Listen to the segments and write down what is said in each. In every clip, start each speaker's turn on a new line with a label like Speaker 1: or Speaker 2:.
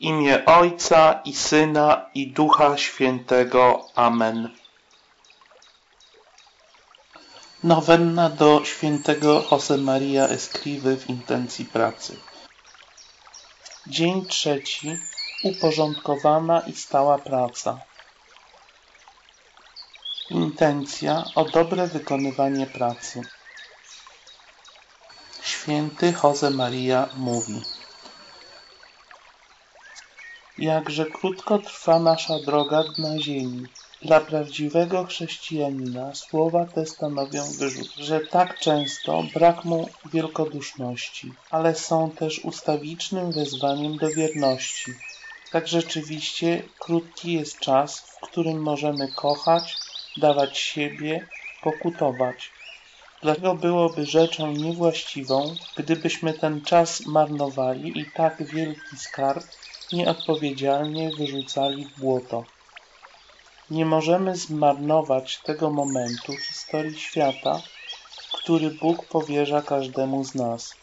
Speaker 1: Imię Ojca i Syna i Ducha Świętego. Amen. Nowenna do świętego Josemaria Escriwy w intencji pracy. Dzień trzeci. Uporządkowana i stała praca. Intencja o dobre wykonywanie pracy. Święty Josemaria mówi Jakże krótko trwa nasza droga na ziemi. Dla prawdziwego chrześcijanina słowa te stanowią wyrzut, że tak często brak mu wielkoduszności, ale są też ustawicznym wezwaniem do wierności. Tak rzeczywiście krótki jest czas, w którym możemy kochać, dawać siebie, pokutować. Dlatego byłoby rzeczą niewłaściwą, gdybyśmy ten czas marnowali i tak wielki skarb nieodpowiedzialnie wyrzucali w błoto. Nie możemy zmarnować tego momentu w historii świata, który Bóg powierza każdemu z nas.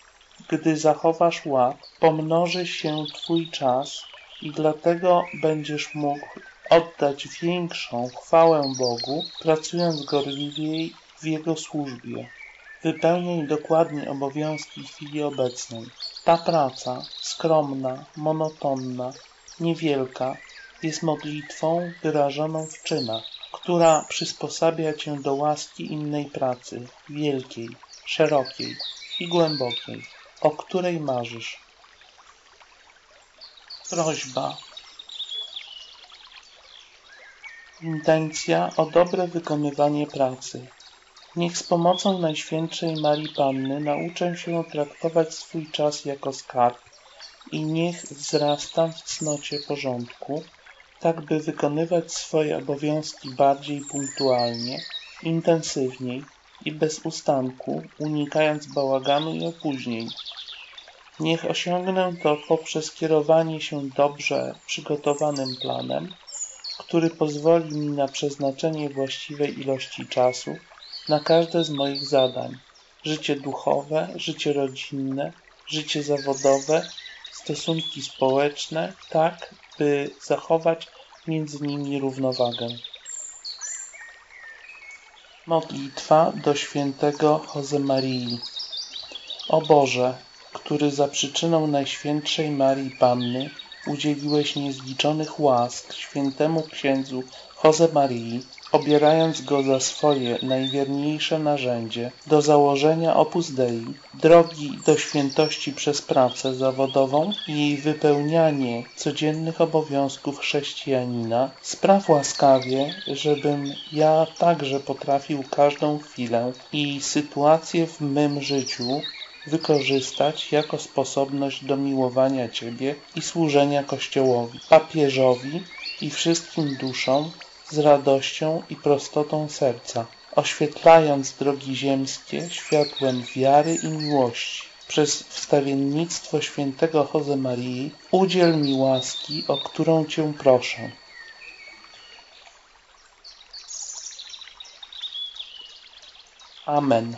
Speaker 1: Gdy zachowasz ład, pomnoży się Twój czas i dlatego będziesz mógł oddać większą chwałę Bogu, pracując gorliwiej w Jego służbie. Wypełniaj dokładnie obowiązki chwili obecnej. Ta praca, skromna, monotonna, niewielka, jest modlitwą wyrażoną w czynach, która przysposabia cię do łaski innej pracy, wielkiej, szerokiej i głębokiej, o której marzysz. Prośba. Intencja o dobre wykonywanie pracy. Niech z pomocą Najświętszej Marii Panny nauczę się traktować swój czas jako skarb i niech wzrastam w cnocie porządku, tak by wykonywać swoje obowiązki bardziej punktualnie, intensywniej i bez ustanku, unikając bałaganu i opóźnień. Niech osiągnę to poprzez kierowanie się dobrze przygotowanym planem, który pozwoli mi na przeznaczenie właściwej ilości czasu na każde z moich zadań życie duchowe, życie rodzinne, życie zawodowe, stosunki społeczne, tak by zachować między nimi równowagę. Modlitwa do świętego Josemarii O Boże, który za przyczyną Najświętszej Marii Panny udzieliłeś niezliczonych łask świętemu księdzu Josemarii, obierając go za swoje najwierniejsze narzędzie do założenia Opus Dei, drogi do świętości przez pracę zawodową i wypełnianie codziennych obowiązków chrześcijanina, spraw łaskawie, żebym ja także potrafił każdą chwilę i sytuację w mym życiu wykorzystać jako sposobność do miłowania Ciebie i służenia Kościołowi, papieżowi i wszystkim duszom z radością i prostotą serca, oświetlając drogi ziemskie światłem wiary i miłości. Przez wstawiennictwo świętego Josemarii udziel mi łaski, o którą Cię proszę. Amen.